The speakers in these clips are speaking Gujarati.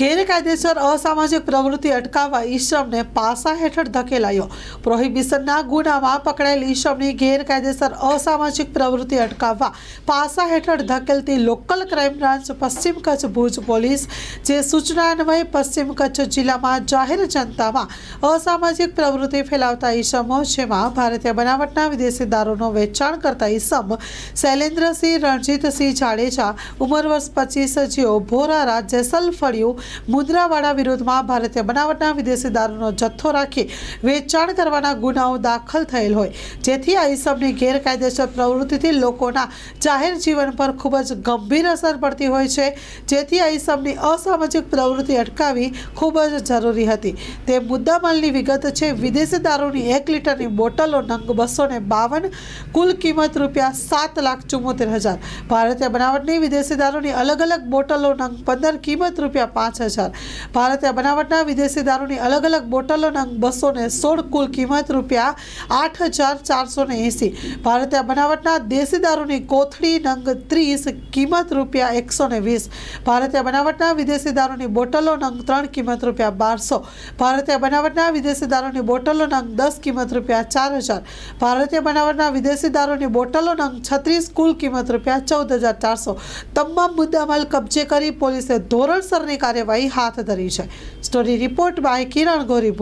ગેરકાયદેસર અસામાજિક પ્રવૃત્તિ અટકાવવા ઈશમને પાસા હેઠળ ધકેલાયો. પ્રોહિબિશનના ગુનામાં પકડાયેલ ઈશમની ગેરકાયદેસર અસામાજિક પ્રવૃત્તિ અટકાવવા પાસા હેઠળ ધકેલતી લોકલ ક્રાઇમ બ્રાન્ચ પશ્ચિમ કચ્છ ભુજ પોલીસ, જે સૂચના અન્વયે પશ્ચિમ કચ્છ જિલ્લામાં જાહેર જનતામાં અસામાજિક પ્રવૃત્તિ ફેલાવતા ઈસમો, જેમાં ભારતીય બનાવટના વિદેશી દારૂનો વેચાણ કરતા ઈસમ શૈલેન્દ્રસિંહ રણજીતસિંહ જાડેજા, ઉંમર વર્ષ પચીસ, જેઓ ભોરારા જેસલ ફળિયું મુદ્રાવાળા વિરોધમાં ભારતીય બનાવટના વિદેશી દારૂનો જથ્થો રાખી વેચાણ કરવાના ગુનાઓ દાખલ થયેલ હોય. જેથી આ ઇસમની ગેરકાયદેસર પ્રવૃત્તિથી લોકોના જાહેર જીવન પર ખૂબ જ ગંભીર અસર પડતી હોય છે. જેથી આ ઇસમની અસામાજિક પ્રવૃત્તિ અટકાવી ખૂબ જ જરૂરી હતી. તે મુદ્દામાલની વિગત છે. વિદેશી દારૂની એક લીટરની બોટલો નંગ બસો ને બાવન, કુલ કિંમત રૂપિયા સાત લાખ ચુમ્મોતેર હજાર. ભારતીય બનાવટની વિદેશી દારૂની અલગ અલગ બોટલો નંગ પંદર, કિંમત રૂપિયા પાંચ હજાર ભારતીય બનાવટના વિદેશી દારૂની અલગ અલગ બોટલો નંગ બસો ને સોળ કુલ કિંમત રૂપિયા આઠ હજાર ચારસો ને એંસી ભારતીય બનાવટના દેશી દારૂની કોથળી નંગ ત્રીસ, કિંમત રૂપિયા એકસો ને વીસ ભારતીય બનાવટના વિદેશી દારૂની બોટલો નંગ ત્રણ કિંમત રૂપિયા બારસો. ભારતીય બનાવટના વિદેશી દારૂની બોટલો નંગ દસ કિંમત રૂપિયા ચાર હજાર. ભારતીય બનાવટના વિદેશી દારૂની બોટલો નંગ છત્રીસ, કુલ કિંમત રૂપિયા ચૌદ હજાર ચારસો. તમામ મુદ્દામાલ કબજે કરી પોલીસે ધોરણસરની કાર્યવાહી હાથ ધરી છે. Story report by Kiran Gori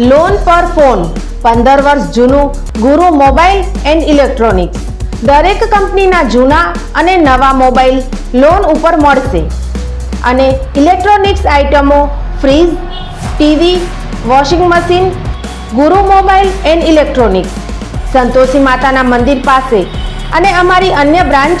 loan પર ફોન. પંદર વર્ષ જૂનું ગુરુ મોબાઈલ એન્ડ ઇલેક્ટ્રોનિક્સ. દરેક કંપનીના જૂના અને નવા મોબાઈલ લોન ઉપર મળશે. અને ઇલેક્ટ્રોનિક્સ આઇટમો fridge, TV, washing machine, Guru mobile and electronics. Santoshi માતાના મંદિર પાસે. અને અમારી અન્ય branch